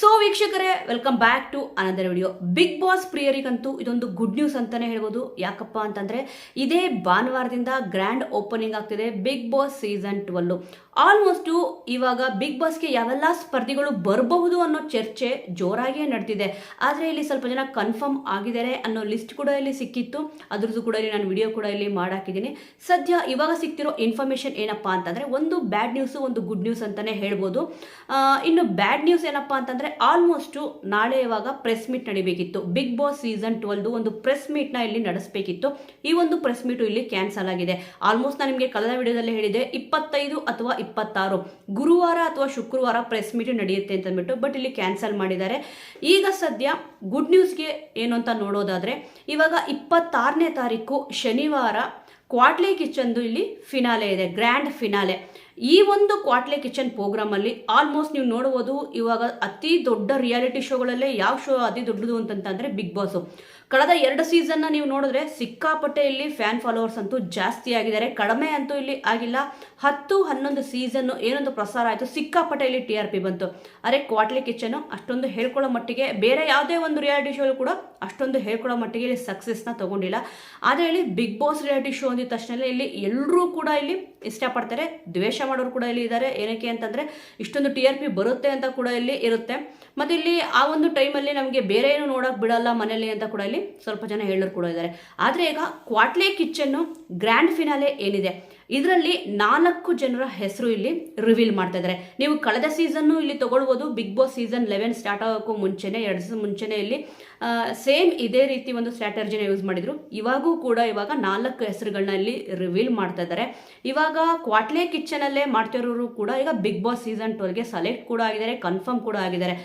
So ವೀಕ್ಷಕರೇ welcome back to another video Bigg Boss ಪ್ರಿಯರಿಗಂತೂ ಇದೊಂದು good news ಅಂತಲೇ ಹೇಳ್ಬೋದು. ಯಾಕಪ್ಪ ಅಂತಂದರೆ, ಇದೇ ಭಾನುವಾರದಿಂದ ಗ್ರ್ಯಾಂಡ್ ಓಪನಿಂಗ್ ಆಗ್ತಿದೆ Bigg Boss season twelve almost ಇವಾಗ ಬಿಗ್ ಬಾಸ್ಗೆ ಯಾವೆಲ್ಲ ಸ್ಪರ್ಧಿಗಳು ಬರಬಹುದು ಅನ್ನೋ ಚರ್ಚೆ ಜೋರಾಗಿಯೇ ನಡೆದಿದೆ ಆದರೆ ಇಲ್ಲಿ ಸ್ವಲ್ಪ ಜನ ಕನ್ಫರ್ಮ್ ಆಗಿದ್ದಾರೆ ಅನ್ನೋ ಲಿಸ್ಟ್ ಕೂಡ ಇಲ್ಲಿ ಸಿಕ್ಕಿತ್ತು. ಅದ್ರದ್ದು ಕೂಡ ಇಲ್ಲಿ ನಾನು ವಿಡಿಯೋ ಕೂಡ ಇಲ್ಲಿ ಮಾಡಾಕಿದ್ದೀನಿ. ಸದ್ಯ ಇವಾಗ ಸಿಕ್ತಿರೋ ಇನ್ಫಾರ್ಮೇಷನ್ ಏನಪ್ಪ ಅಂತಂದರೆ, ಒಂದು ಬ್ಯಾಡ್ ನ್ಯೂಸು ಒಂದು ಗುಡ್ ನ್ಯೂಸ್ ಅಂತಲೇ ಹೇಳ್ಬೋದು. ಇನ್ನು ಬ್ಯಾಡ್ ನ್ಯೂಸ್ ಏನಪ್ಪ ಅಂತಂದರೆ ಆಲ್ಮೋಸ್ಟು ನಾಳೆ ಇವಾಗ ಪ್ರೆಸ್ ಮೀಟ್ ನಡಿಬೇಕಿತ್ತು. ಬಿಗ್ ಬಾಸ್ ಸೀಸನ್ ಟ್ವೆಲ್ದು ಒಂದು ಪ್ರೆಸ್ ಮೀಟ್ನ ಇಲ್ಲಿ ನಡೆಸಬೇಕಿತ್ತು. ಈ ಒಂದು ಪ್ರೆಸ್ ಮೀಟು ಇಲ್ಲಿ ಕ್ಯಾನ್ಸಲ್ ಆಗಿದೆ. ಆಲ್ಮೋಸ್ಟ್ ನಾನು ನಿಮಗೆ ಕಳೆದ ವಿಡಿಯೋದಲ್ಲಿ ಹೇಳಿದೆ ಇಪ್ಪತ್ತೈದು ಅಥವಾ ಇಪ್ಪತ್ತಾರು. ಗುರುವಾರ ಅಥವಾ ಶುಕ್ರವಾರ ಪ್ರೆಸ್ ಮೀಟ್ ನಡೆಯುತ್ತೆ ಅಂತ ಅಂದ್ಬಿಟ್ಟು ಬಟ್ ಇಲ್ಲಿ ಕ್ಯಾನ್ಸಲ್ ಮಾಡಿದ್ದಾರೆ. ಈಗ ಸದ್ಯ ಗುಡ್ ನ್ಯೂಸ್ಗೆ ಏನು ಅಂತ ನೋಡೋದಾದ್ರೆ, ಇವಾಗ ಇಪ್ಪತ್ತಾರನೇ ತಾರೀಕು ಶನಿವಾರ ಕ್ವಾಟ್ಲಿ ಕಿಚನ್ದು ಇಲ್ಲಿ ಫಿನಾಲೆ ಇದೆ ಗ್ರ್ಯಾಂಡ್ ಫಿನಾಲೆ ಈ ಒಂದು ಕ್ವಾಟ್ಲೆ ಕಿಚನ್ ಪ್ರೋಗ್ರಾಮಲ್ಲಿ ಆಲ್ಮೋಸ್ಟ್ ನೀವು ನೋಡುವುದು ಇವಾಗ ಅತಿ ದೊಡ್ಡ ರಿಯಾಲಿಟಿ ಶೋಗಳಲ್ಲೇ ಯಾವ ಶೋ ಅತಿ ದೊಡ್ಡದು ಅಂತಂತಂದರೆ ಬಿಗ್ ಬಾಸು ಕಳೆದ ಎರಡು ಸೀಸನ್ನ ನೀವು ನೋಡಿದ್ರೆ ಸಿಕ್ಕಾಪಟ್ಟೆ ಇಲ್ಲಿ ಫ್ಯಾನ್ ಫಾಲೋವರ್ಸ್ ಅಂತೂ ಜಾಸ್ತಿ ಆಗಿದ್ದಾರೆ. ಕಡಿಮೆ ಅಂತೂ ಇಲ್ಲಿ ಆಗಿಲ್ಲ. ಹತ್ತು, ಹನ್ನೊಂದು ಸೀಸನ್ ಏನೊಂದು ಪ್ರಸಾರ ಆಯಿತು, ಸಿಕ್ಕಾಪಟ್ಟೆ ಇಲ್ಲಿ ಟಿ ಆರ್ ಪಿ ಬಂತು. ಅರೆ ಕ್ವಾಟ್ಲಿ ಕಿಚನು ಅಷ್ಟೊಂದು ಹೇಳ್ಕೊಳ್ಳೋ ಮಟ್ಟಿಗೆ, ಬೇರೆ ಯಾವುದೇ ಒಂದು ರಿಯಾಲಿಟಿ ಶೋ ಕೂಡ ಅಷ್ಟೊಂದು ಹೇಳ್ಕೊಳ್ಳೋ ಮಟ್ಟಿಗೆ ಇಲ್ಲಿ ಸಕ್ಸಸ್ನ ತಗೊಂಡಿಲ್ಲ. ಆದರೆ ಇಲ್ಲಿ ಬಿಗ್ ಬಾಸ್ ರಿಯಾಲಿಟಿ ಶೋ ಅಂದಿದ ತಕ್ಷಣ ಇಲ್ಲಿ ಎಲ್ಲರೂ ಕೂಡ ಇಲ್ಲಿ ಇಷ್ಟಪಡ್ತಾರೆ. ದ್ವೇಷ ಮಾಡೋರು ಕೂಡ ಇಲ್ಲಿ ಇದ್ದಾರೆ ಏನಕ್ಕೆ ಅಂತಂದ್ರೆ ಇಷ್ಟೊಂದು ಟಿ ಆರ್ ಪಿ ಬರುತ್ತೆ ಅಂತ ಕೂಡ ಇಲ್ಲಿ ಇರುತ್ತೆ. ಮತ್ತೆ ಇಲ್ಲಿ ಆ ಒಂದು ಟೈಮಲ್ಲಿ ನಮಗೆ ಬೇರೆ ಏನು ನೋಡೋಕೆ ಬಿಡಲ್ಲ ಮನೆಯಲ್ಲಿ ಅಂತ ಕೂಡ ಇಲ್ಲಿ ಸ್ವಲ್ಪ ಜನ ಹೇಳೋರು ಕೂಡ ಇದ್ದಾರೆ ಆದರೆ ಈಗ ಕ್ವಾಟ್ಲೆ ಕಿಚ್ಚನ್ನು ಗ್ರ್ಯಾಂಡ್ ಫಿನಾಲೆ ಏನಿದೆ? ಇದರಲ್ಲಿ ನಾಲ್ಕು ಜನರ ಹೆಸರು ಇಲ್ಲಿ ರಿವೀಲ್ ಮಾಡ್ತಾ ಇದ್ದಾರೆ. ನೀವು ಕಳೆದ ಸೀಸನ್ನು ಇಲ್ಲಿ ತಗೊಳ್ಬೋದು Bigg Boss season eleven start ಆಗೋಕ್ಕೂ ಮುಂಚೆನೆ, ಎರಡು ದಿವಸ ಮುಂಚೆನೆ ಇಲ್ಲಿ ಸೇಮ್ ಇದೇ ರೀತಿ ಒಂದು ಸ್ಟ್ರಾಟರ್ಜಿನ ಯೂಸ್ ಮಾಡಿದ್ರು. ಇವಾಗೂ ಕೂಡ ಇವಾಗ ನಾಲ್ಕು ಹೆಸರುಗಳನ್ನ ಇಲ್ಲಿ ರಿವೀಲ್ ಮಾಡ್ತಾ ಇದ್ದಾರೆ. ಇವಾಗ ಕ್ವಾಟ್ಲೆ ಕಿಚನಲ್ಲೇ ಮಾಡ್ತಿರೋರು ಕೂಡ ಈಗ ಬಿಗ್ ಬಾಸ್ ಸೀಸನ್ ಟ್ವೆಲ್ಗೆ ಸೆಲೆಕ್ಟ್ ಕೂಡ ಆಗಿದ್ದಾರೆ ಕನ್ಫರ್ಮ್ ಕೂಡ ಆಗಿದ್ದಾರೆ.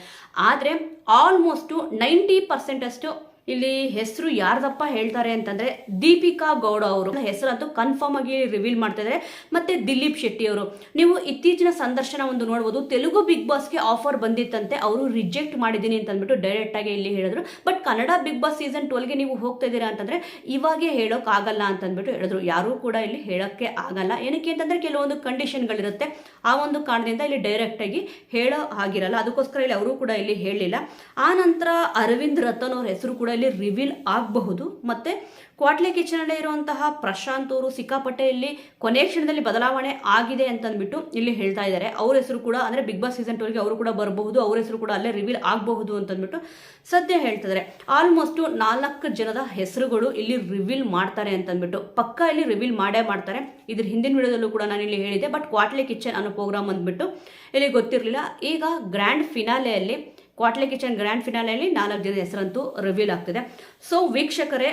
ಆದರೆ ಆಲ್ಮೋಸ್ಟು ನೈಂಟಿ ಪರ್ಸೆಂಟ್ ಅಷ್ಟು ಇಲ್ಲಿ ಹೆಸರು ಯಾರ್ದಪ್ಪ ಹೇಳ್ತಾರೆ ಅಂತಂದ್ರೆ ದೀಪಿಕಾ ಗೌಡ ಅವರು. ಹೆಸರಂತೂ ಕನ್ಫರ್ಮ್ ಆಗಿ ರಿವೀಲ್ ಮಾಡ್ತಾ ಇದ್ದಾರೆ ಮತ್ತೆ ದಿಲೀಪ್ ಶೆಟ್ಟಿ ಅವರು. ನೀವು ಇತ್ತೀಚಿನ ಸಂದರ್ಶನ ಒಂದು ನೋಡ್ಬೋದು. ತೆಲುಗು ಬಿಗ್ ಬಾಸ್ಗೆ ಆಫರ್ ಬಂದಿತ್ತಂತೆ. ಅವರು ರಿಜೆಕ್ಟ್ ಮಾಡಿದ್ದೀನಿ ಅಂತ ಅಂದ್ಬಿಟ್ಟು ಡೈರೆಕ್ಟ್ ಆಗಿ ಇಲ್ಲಿ ಹೇಳಿದ್ರು. But Kannada Bigg Boss season ಟ್ವೆಲ್ಗೆ ನೀವು ಹೋಗ್ತಾ ಇದ್ದೀರಾ ಅಂತಂದ್ರೆ ಇವಾಗೆ ಹೇಳೋಕ್ ಆಗಲ್ಲ ಅಂತ ಅಂದ್ಬಿಟ್ಟು ಹೇಳಿದ್ರು. ಯಾರೂ ಕೂಡ ಇಲ್ಲಿ ಹೇಳೋಕ್ಕೆ ಆಗಲ್ಲ. ಏನಕ್ಕೆ ಅಂತಂದ್ರೆ ಕೆಲವೊಂದು ಕಂಡೀಷನ್ಗಳಿರುತ್ತೆ ಆ ಒಂದು ಕಾರಣದಿಂದ ಇಲ್ಲಿ ಡೈರೆಕ್ಟ್ ಆಗಿ ಹೇಳೋ ಆಗಿರಲ್ಲ ಅದಕ್ಕೋಸ್ಕರ ಇಲ್ಲಿ ಅವರು ಕೂಡ ಇಲ್ಲಿ ಹೇಳಿಲ್ಲ ಆ ನಂತರ ಅರವಿಂದ್ ರತನ್ ಅವ್ರ ಹೆಸರು ಕೂಡ ಇಲ್ಲಿ ರಿವೀಲ್ ಆಗಬಹುದು. ಮತ್ತೆ ಕ್ವಾಟ್ಲೆ ಕಿಚನಲ್ಲಿ ಇರುವಂತಹ ಪ್ರಶಾಂತ್ ಅವರು ಸಿಕ್ಕಾಪಟ್ಟೆ ಇಲ್ಲಿ ಕೊನೆ ಕ್ಷಣದಲ್ಲಿ ಬದಲಾವಣೆ ಆಗಿದೆ ಅಂತ ಅಂದ್ಬಿಟ್ಟು ಇಲ್ಲಿ ಹೇಳ್ತಾ ಇದ್ದಾರೆ. ಅವ್ರ ಹೆಸರು ಕೂಡ ಅಂದ್ರೆ ಬಿಗ್ ಬಾಸ್ ಸೀಸನ್ ಟೂರ್ಗೆ ಅವರು ಕೂಡ ಬರಬಹುದು, ಅವ್ರ ಹೆಸರು ಕೂಡ ಅಲ್ಲೇ ರಿವೀಲ್ ಆಗಬಹುದು ಅಂತ ಅಂದ್ಬಿಟ್ಟು ಸದ್ಯ ಹೇಳ್ತಿದ್ದಾರೆ ಆಲ್ಮೋಸ್ಟ್ ನಾಲ್ಕು ಜನದ ಹೆಸರುಗಳು ಇಲ್ಲಿ ರಿವೀಲ್ ಮಾಡ್ತಾರೆ ಅಂತ ಅಂದ್ಬಿಟ್ಟು ಪಕ್ಕ ಇಲ್ಲಿ ರಿವೀಲ್ ಮಾಡೇ ಮಾಡ್ತಾರೆ. ಇದ್ರ ಹಿಂದಿನ ವಿಡಿಯೋದಲ್ಲೂ ಕೂಡ ನಾನು ಇಲ್ಲಿ ಹೇಳಿದೆ ಬಟ್ ಕ್ವಾಟ್ಲೆ ಕಿಚನ್ ಅನ್ನೋ ಪ್ರೋಗ್ರಾಮ್ ಅಂದ್ಬಿಟ್ಟು ಇಲ್ಲಿ ಗೊತ್ತಿರಲಿಲ್ಲ. ಈಗ ಗ್ರ್ಯಾಂಡ್ ಫಿನಾಲೆಯಲ್ಲಿ ಕ್ವಾಟ್ಲೆ ಕಿಚನ್ ಗ್ರ್ಯಾಂಡ್ ಫಿನಾಲೆಯಲ್ಲಿ ನಾಲ್ಕು ಜನ ಹೆಸರಂತೂ ರಿವೀಲ್ ಆಗ್ತಿದೆ. ಸೊ ವೀಕ್ಷಕರೇ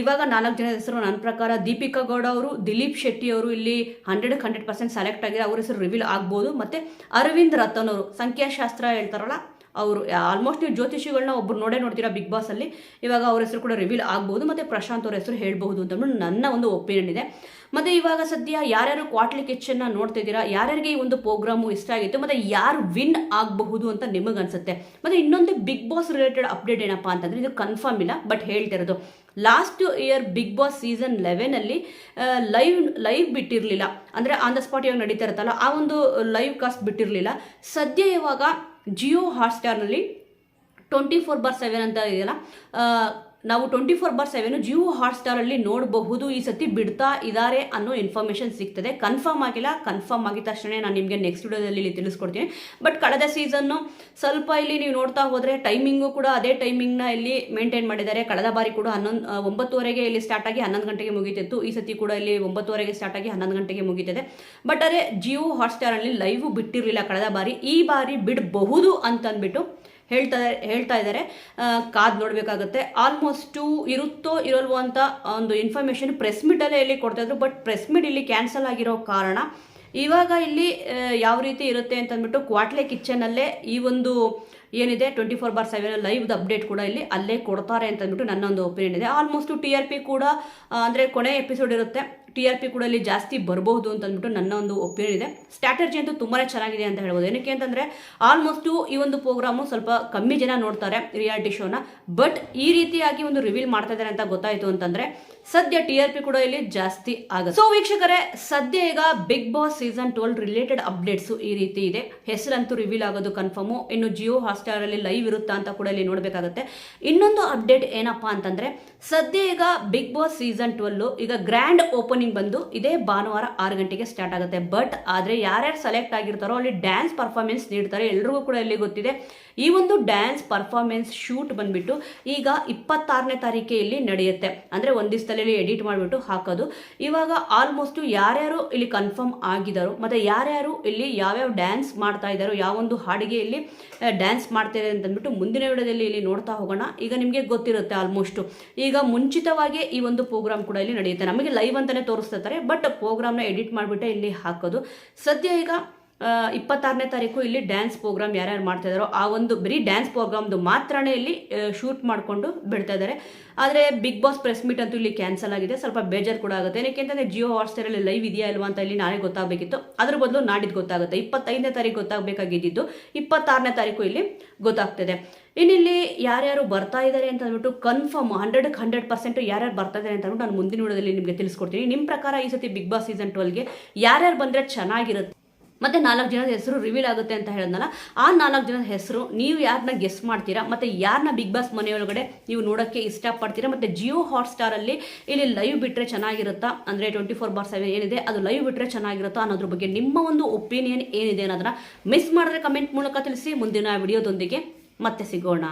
ಇವಾಗ ನಾಲ್ಕು ಜನ ಹೆಸರು ನನ್ನ ಪ್ರಕಾರ ದೀಪಿಕಾ ಗೌಡ ಅವರು, ದಿಲೀಪ್ ಶೆಟ್ಟಿ ಅವರು ಇಲ್ಲಿ ಹಂಡ್ರೆಡ್ ಹಂಡ್ರೆಡ್ ಪರ್ಸೆಂಟ್ ಸೆಲೆಕ್ಟ್ ಆಗಿದೆ ಅವ್ರ ಹೆಸರು ರಿವೀಲ್ ಆಗ್ಬೋದು. ಮತ್ತು ಅರವಿಂದ್ ರತನ್ ಅವರು, ಸಂಖ್ಯಾಶಾಸ್ತ್ರ ಹೇಳ್ತಾರಲ್ಲ ಅವರು ಆಲ್ಮೋಸ್ಟ್ ನೀವು ಜ್ಯೋತಿಷಿಗಳನ್ನ ಒಬ್ಬರು ನೋಡೇ ನೋಡ್ತೀರಾ ಬಿಗ್ ಬಾಸ್ ಅಲ್ಲಿ, ಇವಾಗ ಅವ್ರ ಹೆಸರು ಕೂಡ ರಿವೀಲ್ ಆಗ್ಬೋದು, ಮತ್ತೆ ಪ್ರಶಾಂತ್ ಅವ್ರ ಹೆಸರು ಹೇಳ್ಬಹುದು ಅಂತ ನನ್ನ ಒಂದು ಒಪಿನಿಯನ್ ಇದೆ. ಮತ್ತೆ ಇವಾಗ ಸದ್ಯ ಯಾರ್ಯಾರು ಕ್ವಾಟ್ಲಿ ಕಿಚನ್ನ ನೋಡ್ತಾ ಇದ್ದೀರಾ, ಯಾರ್ಯಾರಿಗೆ ಈ ಒಂದು ಪ್ರೋಗ್ರಾಮು ಇಷ್ಟ ಆಗಿತ್ತು, ಮತ್ತೆ ಯಾರು ವಿನ್ ಆಗಬಹುದು ಅಂತ ನಿಮಗೆ ಅನ್ಸುತ್ತೆ? ಮತ್ತೆ ಇನ್ನೊಂದು ಬಿಗ್ ಬಾಸ್ ರಿಲೇಟೆಡ್ ಅಪ್ಡೇಟ್ ಏನಪ್ಪ ಅಂತಂದ್ರೆ, ಇದು ಕನ್ಫರ್ಮ್ ಇಲ್ಲ ಬಟ್ ಹೇಳ್ತಿರೋದು last year Bigg Boss season ಲೆವೆನಲ್ಲಿ live live ಬಿಟ್ಟಿರಲಿಲ್ಲ. ಅಂದರೆ ಆನ್ ದ ಸ್ಪಾಟ್ ಇವಾಗ ನಡೀತಾ ಇರುತ್ತಲ್ಲ, ಆ ಒಂದು ಲೈವ್ ಕಾಸ್ಟ್ ಬಿಟ್ಟಿರಲಿಲ್ಲ. ಸದ್ಯ ಇವಾಗ ಜಿಯೋ ಹಾಟ್ಸ್ಟಾರ್ನಲ್ಲಿ ಟ್ವೆಂಟಿ ಫೋರ್ ಬಾರ್ ಸೆವೆನ್ ಅಂತ ಇದೆಯಲ್ಲ ನಾವು twenty four bar seven Jio ಹಾಟ್ಸ್ಟಾರಲ್ಲಿ ನೋಡಬಹುದು. ಈ ಸತಿ ಬಿಡ್ತಾ ಇದ್ದಾರೆ ಅನ್ನೋ ಇನ್ಫಾರ್ಮೇಶನ್ ಸಿಗ್ತದೆ. ಕನ್ಫರ್ಮ್ ಆಗಿಲ್ಲ ಕನ್ಫರ್ಮ್ ಆಗಿದ ತಕ್ಷಣ ನಾನು ನಿಮಗೆ ನೆಕ್ಸ್ಟ್ ವಿಡಿಯೋದಲ್ಲಿ ಇಲ್ಲಿ ತಿಳಿಸ್ಕೊಡ್ತೀನಿ. ಬಟ್ ಕಳೆದ ಸೀಸನ್ನು ಸ್ವಲ್ಪ ಇಲ್ಲಿ ನೀವು ನೋಡ್ತಾ ಹೋದರೆ ಟೈಮಿಂಗು ಕೂಡ ಅದೇ ಟೈಮಿಂಗ್ನ ಇಲ್ಲಿ ಮೇಂಟೈನ್ ಮಾಡಿದ್ದಾರೆ. ಕಳೆದ ಬಾರಿ ಕೂಡ ಹನ್ನೊಂದು ಒಂಬತ್ತುವರೆಗೆ ಇಲ್ಲಿ ಸ್ಟಾರ್ಟ್ ಆಗಿ ಹನ್ನೊಂದು ಗಂಟೆಗೆ ಮುಗಿತಿತ್ತು. ಈ ಸತಿ ಕೂಡ ಇಲ್ಲಿ ಒಂಬತ್ತುವರೆಗೆ ಸ್ಟಾರ್ಟ್ ಆಗಿ ಹನ್ನೊಂದು ಗಂಟೆಗೆ ಮುಗಿತಿದೆ. ಬಟ್ ಅದೇ ಜಿಯೋ ಹಾಟ್ಸ್ಟಾರಲ್ಲಿ ಲೈವ್ ಬಿಟ್ಟಿರಲಿಲ್ಲ ಕಳೆದ ಬಾರಿ. ಈ ಬಾರಿ ಬಿಡಬಹುದು ಅಂತಂದ್ಬಿಟ್ಟು ಹೇಳ್ತಾ ಹೇಳ್ತಾ ಇದ್ದಾರೆ. ಕಾದ್ ನೋಡಬೇಕಾಗುತ್ತೆ. ಆಲ್ಮೋಸ್ಟು ಇರುತ್ತೋ ಇರಲ್ವೋ ಅಂತ ಒಂದು ಇನ್ಫಾರ್ಮೇಷನ್ ಪ್ರೆಸ್ ಮೀಟಲ್ಲೇ ಇಲ್ಲಿ ಕೊಡ್ತಾಯಿದ್ರು ಬಟ್ ಪ್ರೆಸ್ ಮೀಟ್ ಇಲ್ಲಿ ಕ್ಯಾನ್ಸಲ್ ಆಗಿರೋ ಕಾರಣ ಇವಾಗ ಇಲ್ಲಿ ಯಾವ ರೀತಿ ಇರುತ್ತೆ ಅಂತಂದ್ಬಿಟ್ಟು ಕ್ವಾಟ್ಲೆ ಕಿಚನಲ್ಲೇ ಈ ಒಂದು ಏನಿದೆ ಟ್ವೆಂಟಿ ಫೋರ್ ಬಾರ್ ಸೆವೆನ್ ಲೈವ್ದು ಅಪ್ಡೇಟ್ ಕೂಡ ಇಲ್ಲಿ ಅಲ್ಲೇ ಕೊಡ್ತಾರೆ ಅಂತಂದ್ಬಿಟ್ಟು ನನ್ನ ಒಂದು ಒಪಿನಿಯನ್ ಇದೆ. ಆಲ್ಮೋಸ್ಟ್ ಟಿ ಆರ್ ಪಿ ಕೂಡ ಅಂದರೆ ಕೊನೆ ಎಪಿಸೋಡ್ ಇರುತ್ತೆ. ಟಿ ಆರ್ ಪಿ ಕೂಡ ಇಲ್ಲಿ ಜಾಸ್ತಿ ಬರಬಹುದು ಅಂತ ಅಂದ್ಬಿಟ್ಟು ನನ್ನ ಒಂದು ಒಪಿನಿಯನ್ ಇದೆ. ಸ್ಟ್ರಾಟಜಿ ಅಂತೂ ತುಂಬಾನೇ ಚೆನ್ನಾಗಿದೆ ಅಂತ ಹೇಳ್ಬೋದು. ಏನಕ್ಕೆ ಅಂತಂದ್ರೆ ಆಲ್ಮೋಸ್ಟ್ ಈ ಒಂದು ಪ್ರೋಗ್ರಾಮು ಸ್ವಲ್ಪ ಕಮ್ಮಿ ಜನ ನೋಡ್ತಾರೆ ರಿಯಾಲಿಟಿ ಶೋನ ಬಟ್ ಈ ರೀತಿಯಾಗಿ ಒಂದು ರಿವೀಲ್ ಮಾಡ್ತಾ ಇದ್ದಾರೆ ಅಂತ ಗೊತ್ತಾಯ್ತು ಅಂತಂದ್ರೆ, ಸದ್ಯ ಟಿ ಆರ್ ಪಿ ಕೂಡ ಇಲ್ಲಿ ಜಾಸ್ತಿ ಆಗುತ್ತೆ. ಸೊ ವೀಕ್ಷಕರೇ, ಸದ್ಯ ಈಗ Bigg Boss season twelve related updates ಈ ರೀತಿ ಇದೆ. ಹೆಸರಂತೂ ರಿವೀಲ್ ಆಗೋದು ಕನ್ಫರ್ಮು ಇನ್ನು ಜಿಯೋ ಹಾಟ್ಸ್ಟಾರ್ ಅಲ್ಲಿ ಲೈವ್ ಇರುತ್ತಾ ಅಂತ ಕೂಡ ಇಲ್ಲಿ ನೋಡಬೇಕಾಗುತ್ತೆ. ಇನ್ನೊಂದು ಅಪ್ಡೇಟ್ ಏನಪ್ಪಾ ಅಂತಂದ್ರೆ ಸದ್ಯ ಈಗ ಬಿಗ್ ಬಾಸ್ ಸೀಸನ್ ಟ್ವೆಲ್ ಈಗ ಗ್ರ್ಯಾಂಡ್ ಓಪನಿಂಗ್ ಬಂದು ಇದೇ ಭಾನುವಾರ ಆರು ಗಂಟೆಗೆ ಸ್ಟಾರ್ಟ್ ಆಗುತ್ತೆ. ಬಟ್ ಆದ್ರೆ ಯಾರ್ಯಾರು ಸೆಲೆಕ್ಟ್ ಆಗಿರ್ತಾರೋ ಅಲ್ಲಿ ಡ್ಯಾನ್ಸ್ ಪರ್ಫಾರ್ಮೆನ್ಸ್ ನೀಡ್ತಾರೆ. ಎಲ್ರಿಗೂ ಕೂಡ ಇಲ್ಲಿ ಗೊತ್ತಿದೆ. ಈ ಒಂದು ಡ್ಯಾನ್ಸ್ ಪರ್ಫಾರ್ಮೆನ್ಸ್ ಶೂಟ್ ಬಂದ್ಬಿಟ್ಟು ಈಗ ಇಪ್ಪತ್ತಾರನೇ ತಾರೀಕೆ ಇಲ್ಲಿ ನಡೆಯುತ್ತೆ. ಅಂದ್ರೆ ಒಂದ್ ದಿವಸದಲ್ಲಿ ಎಡಿಟ್ ಮಾಡಿಬಿಟ್ಟು ಹಾಕೋದು. ಇವಾಗ ಆಲ್ಮೋಸ್ಟ್ ಯಾರ್ಯಾರು ಇಲ್ಲಿ ಕನ್ಫರ್ಮ್ ಆಗಿದಾರೋ ಮತ್ತೆ ಯಾರ್ಯಾರು ಇಲ್ಲಿ ಯಾವ್ಯಾವ ಡ್ಯಾನ್ಸ್ ಮಾಡ್ತಾ ಇದ್ದಾರೋ ಯಾವೊಂದು ಹಾಡಿಗೆ ಇಲ್ಲಿ ಡ್ಯಾನ್ಸ್ ಮಾಡ್ತಾರೆ ಅಂತಂದ್ಬಿಟ್ಟು ಮುಂದಿನ ವಿಡಿಯೋದಲ್ಲಿ ಇಲ್ಲಿ ನೋಡ್ತಾ ಹೋಗೋಣ. ಈಗ ನಿಮಗೆ ಗೊತ್ತಿರುತ್ತೆ ಆಲ್ಮೋಸ್ಟ್ ಈಗ ಮುಂಚಿತವಾಗಿ ಈ ಒಂದು ಪ್ರೋಗ್ರಾಮ್ ಕೂಡ ಇಲ್ಲಿ ನಡೆಯುತ್ತೆ. ನಮಗೆ ಲೈವ್ ಅಂತಾನೆ ತೋರಿಸ್ತಿರ್ತಾರೆ ಬಟ್ ಪ್ರೋಗ್ರಾಮ್ನ ಎಡಿಟ್ ಮಾಡಿಬಿಟ್ಟೆ ಇಲ್ಲಿ ಹಾಕೋದು. ಸದ್ಯ ಈಗ ಇಪ್ಪತ್ತಾರನೇ ತಾರೀಕು ಇಲ್ಲಿ ಡ್ಯಾನ್ಸ್ ಪ್ರೋಗ್ರಾಮ್ ಯಾರ್ಯಾರು ಮಾಡ್ತಾ ಇದ್ದಾರೋ ಆ ಒಂದು ಬರೀ ಡ್ಯಾನ್ಸ್ ಪ್ರೋಗ್ರಾಮ್ದು ಮಾತ್ರನೇ ಇಲ್ಲಿ ಶೂಟ್ ಮಾಡಿಕೊಂಡು ಬಿಡ್ತಾ ಇದ್ದಾರೆ ಆದರೆ ಬಿಗ್ ಬಾಸ್ ಪ್ರೆಸ್ ಮೀಟ್ ಅಂತೂ ಇಲ್ಲಿ ಕ್ಯಾನ್ಸಲ್ ಆಗಿದೆ. ಸ್ವಲ್ಪ ಬೇಜಾರು ಕೂಡ ಆಗುತ್ತೆ. ಏನಕ್ಕೆ ಅಂತಂದರೆ ಜಿಯೋ ಹಾಟ್ಸ್ಟಾರಲ್ಲಿ ಲೈವ್ ಇದೆಯಾ ಇಲ್ವಾ ಅಂತ ಇಲ್ಲಿ ನಾಳೆ ಗೊತ್ತಾಗಬೇಕಿತ್ತು. ಅದ್ರ ಬದಲು ನಾಡಿದ್ದು ಗೊತ್ತಾಗುತ್ತೆ. ಇಪ್ಪತ್ತೈದನೇ ತಾರೀಕು ಗೊತ್ತಾಗಬೇಕಾಗಿದ್ದು ಇಪ್ಪತ್ತಾರನೇ ತಾರೀಕು ಇಲ್ಲಿ ಗೊತ್ತಾಗ್ತದೆ. ಇನ್ನಿಲ್ಲಿ ಯಾರ್ಯಾರು ಬರ್ತಾ ಇದ್ದಾರೆ ಅಂತ ಅಂದ್ಬಿಟ್ಟು ಕನ್ಫರ್ಮ್ ಹಂಡ್ರೆಡ್ ಹಂಡ್ರೆಡ್ ಪರ್ಸೆಂಟ್ ಯಾರ್ಯಾರು ಬರ್ತಾ ಇದ್ದಾರೆ ಅಂತ ಅಂದ್ಬಿಟ್ಟು ನಾನು ಮುಂದಿನ ವಿಡಿಯೋದಲ್ಲಿ ನಿಮಗೆ ತಿಳಿಸ್ಕೊಡ್ತೀನಿ. ನಿಮ್ಮ ಪ್ರಕಾರ ಈ ಸತಿ ಬಿಗ್ ಬಾಸ್ ಸೀಸನ್ ಟ್ವೆಲ್ಗೆ ಯಾರ್ಯಾರು ಬಂದರೆ ಚೆನ್ನಾಗಿರುತ್ತೆ? ಮತ್ತೆ ನಾಲ್ಕು ಜನದ ಹೆಸರು ರಿವೀಲ್ ಆಗುತ್ತೆ ಅಂತ ಹೇಳಿದ್ನಲ್ಲ, ಆ ನಾಲ್ಕು ಜನದ ಹೆಸರು ನೀವು ಯಾರನ್ನ ಗೆಸ್ ಮಾಡ್ತೀರಾ, ಮತ್ತೆ ಯಾರನ್ನ ಬಿಗ್ ಬಾಸ್ ಮನೆಯೊಳಗಡೆ ನೀವು ನೋಡೋಕ್ಕೆ ಇಷ್ಟಪಡ್ತೀರಾ, ಮತ್ತೆ ಜಿಯೋ ಹಾಟ್ ಅಲ್ಲಿ ಇಲ್ಲಿ ಲೈವ್ ಬಿಟ್ಟರೆ ಚೆನ್ನಾಗಿರುತ್ತಾ, ಅಂದರೆ ಟ್ವೆಂಟಿ ಫೋರ್ ಬಾರ್ ಸೆವೆನ್ ಏನಿದೆ, ಅದು ಲೈವ್ ಬಿಟ್ಟರೆ ಚೆನ್ನಾಗಿರುತ್ತಾ ಅನ್ನೋದ್ರ ಬಗ್ಗೆ ನಿಮ್ಮ ಒಂದು ಒಪಿನಿಯನ್ ಏನಿದೆ ಅನ್ನೋದನ್ನ ಮಿಸ್ ಮಾಡಿದ್ರೆ ಕಮೆಂಟ್ ಮೂಲಕ ತಿಳಿಸಿ, ಮುಂದಿನ ವಿಡಿಯೋದೊಂದಿಗೆ ಮತ್ತೆ ಸಿಗೋಣ.